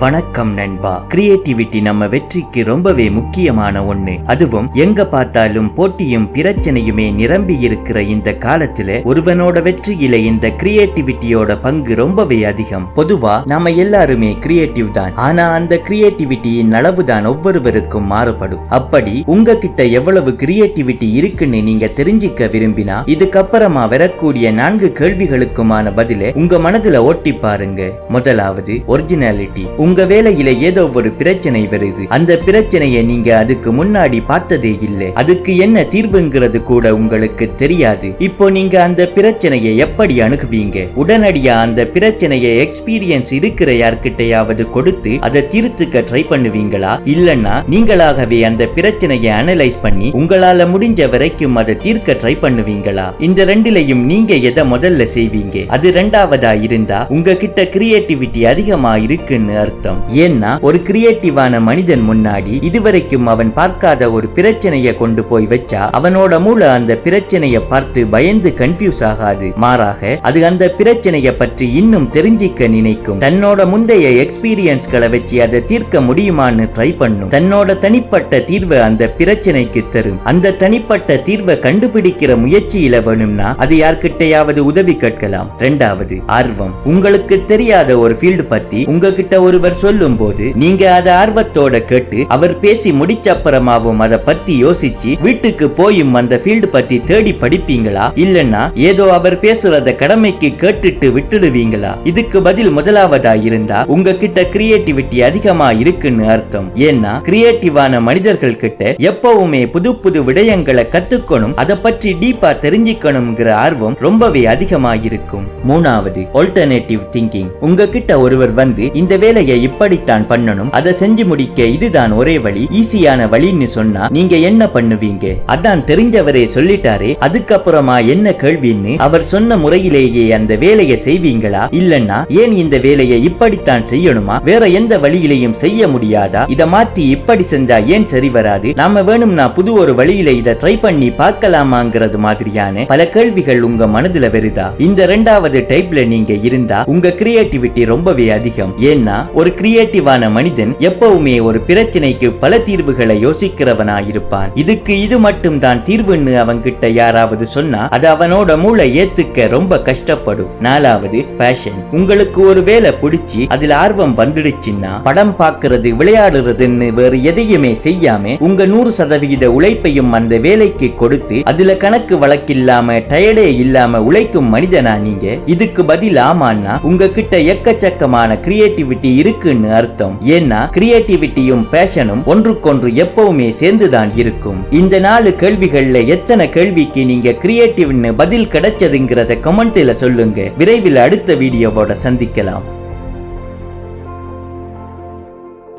வணக்கம் நண்பா. கிரியேட்டிவிட்டி நம்ம வெற்றிக்கு ரொம்பவே முக்கியமான ஒண்ணு. அதுவும் எங்க பார்த்தாலும் போட்டியும் பிரச்சனையுமே நிரம்பி இருக்கிற இந்த காலத்துல ஒருவனோட வெற்றியில இந்த கிரியேட்டிவிட்டியோட பங்கு ரொம்பவே அதிகம். பொதுவா நாம எல்லாருமே கிரியேட்டிவ் தான். ஆனா அந்த கிரியேட்டிவிட்டியின் அளவு தான் ஒவ்வொருவருக்கும் மாறுபடும். அப்படி உங்ககிட்ட எவ்வளவு கிரியேட்டிவிட்டி இருக்குன்னு நீங்க தெரிஞ்சுக்க விரும்பினா இதுக்கப்புறமா வரக்கூடிய நான்கு கேள்விகளுக்குமான பதில உங்க மனதுல ஓட்டி பாருங்க. முதலாவது ஒரிஜினாலிட்டி உங்க வேலையில ஏதோ ஒரு பிரச்சனை வருது. அந்த பிரச்சனையை நீங்க அதுக்கு முன்னாடி பார்த்ததே இல்லை. அதுக்கு என்ன தீர்வுங்கிறது கூட உங்களுக்கு தெரியாது. இப்போ நீங்க அந்த பிரச்சனையை எப்படி அணுகுவீங்க? உடனடியா அந்த பிரச்சனையை எக்ஸ்பீரியன்ஸ் இருக்கிற யார்கிட்டயாவது கொடுத்து அதை தீர்த்துக்க ட்ரை பண்ணுவீங்களா? இல்லன்னா நீங்களாகவே அந்த பிரச்சனையை அனலைஸ் பண்ணி உங்களால முடிஞ்ச வரைக்கும் அதை தீர்க்க ட்ரை பண்ணுவீங்களா? இந்த ரெண்டுலையும் நீங்க எதை முதல்ல செய்வீங்க? அது ரெண்டாவதா இருந்தா உங்ககிட்ட கிரியேட்டிவிட்டி அதிகமா இருக்குன்னு அர்த்தம். ஏன்னா ஒரு கிரியேட்டிவான மனிதன் முன்னாடி இதுவரைக்கும் அவன் பார்க்காத ஒரு பிரச்சனையை கொண்டு போய் வச்சா அவனோட மூளை அந்த பிரச்சனையை பார்த்து பயந்து கன்ஃபியூஸ் ஆகாது. மாறாக அது அந்த பிரச்சனையை பற்றி இன்னும் தெரிஞ்சிக்க நினைக்கும். தன்னோட முந்தைய எக்ஸ்பீரியன்ஸ்களை வச்சு அதை தீர்க்க முடியுமான்னு ட்ரை பண்ணும். தன்னோட தனிப்பட்ட தீர்வை அந்த பிரச்சனைக்கு தரும். அந்த தனிப்பட்ட தீர்வை கண்டுபிடிக்கிற முயற்சியில வேணும்னா அது யார்கிட்டயாவது உதவி கேட்கலாம். ரெண்டாவது ஆர்வம். உங்களுக்கு தெரியாத ஒரு ஃபீல்டு பத்தி உங்ககிட்ட ஒருவர் சொல்லும் போது நீங்க அதை ஆர்வத்தோட கேட்டு அவர் பேசி முடிச்சப்புறமாவும் அதை பத்தி யோசிச்சு வீட்டுக்கு போயும் அந்த ஃபீல்டு பத்தி தேடி படிப்பீங்களா? இல்லனா ஏதோ அவர் பேசுறத கடமைக்கு கேட்டுட்டு விட்டுடுவீங்களா? இதுக்கு பதில் முதலாவதா இருந்தா உங்ககிட்ட கிரியேட்டிவிட்டி அதிகமா இருக்குன்னு அர்த்தம். ஏன்னா கிரியேட்டிவான மனிதர்கள் கிட்ட எப்பவுமே புது புது விடயங்களை கத்துக்கணும் அதை பற்றி டீப்பா தெரிஞ்சுக்கணுங்கிற ஆர்வம் ரொம்பவே அதிகமா இருக்கும் மூணாவது ஆல்டர்னேட்டிவ் திங்கிங் உங்ககிட்ட ஒருவர் வந்து இந்த வேலையை இப்படித்தான் பண்ணணும். அதை செஞ்சு முடிக்க இதுதான் ஒரே வழி. ஈஸியான வழின்னு சொன்னா நீங்க என்ன பண்ணுவீங்க? அதான் தெரிஞ்சவரே சொல்லிட்டாரே. அதுக்கப்புறமா என்ன கேள்வின்னு அவர் சொன்ன முறையிலேயே அந்த வேலையை செய்வீங்களா? இல்லன்னா ஏன் இந்த வேலையை இப்படித்தான் செய்யணுமா? வேற எந்த வழியிலையும் செய்ய முடியாதா? இத மாத்தி இப்படி செஞ்சா ஏன் சரி வராது? நாம வேணும்னா புது ஒரு வழியில இத ட்ரை பண்ணி பார்க்கலாமாங்கிறது மாதிரியான பல கேள்விகள் உங்க மனதுல வருதா? இந்த ரெண்டாவது டைப்ல நீங்க இருந்தா உங்க கிரியேட்டிவிட்டி ரொம்பவே அதிகம். ஏன்னா ஒரு கிரியேட்டிவான மனிதன் எப்பவுமே ஒரு பிரச்சனைக்கு பல தீர்வுகளை யோசிக்கிறவனா இருப்பான் இதுக்கு இது மட்டும் தான் தீர்வுன்னு அவன்கிட்ட யாராவது சொன்னா அது அவனோட மூளை ஏத்துக்க ரொம்ப கஷ்டப்படும். நாலாவது பேஷன் உங்களுக்கு ஒரு வேலை பிடிச்சி அதுல ஆர்வம் வந்துடுச்சுன்னா படம் பார்க்கிறது விளையாடுறதுன்னு வேறு எதையுமே செய்யாம உங்க நூறு சதவிகித உழைப்பையும் அந்த வேலைக்கு கொடுத்து அதுல கணக்கு வழக்கில்லாம டயர்டே இல்லாம உழைக்கும் மனிதனா நீங்க? இதுக்கு பதில் ஆமான்னா உங்ககிட்ட எக்கச்சக்கமான கிரியேட்டிவிட்டி இருக்கு இருக்குன்னு அர்த்தம். ஏன்னா கிரியேட்டிவிட்டியும் பேஷனும் ஒன்றுக்கொன்று எப்பவுமே சேர்ந்துதான் இருக்கும். இந்த நாலு கேள்விகள்ல எத்தனை கேள்விக்கு நீங்க கிரியேட்டிவ்னு பதில் கிடைச்சதுங்கிறத கமெண்ட்ல சொல்லுங்க. விரைவில் அடுத்த வீடியோவோட சந்திக்கலாம்.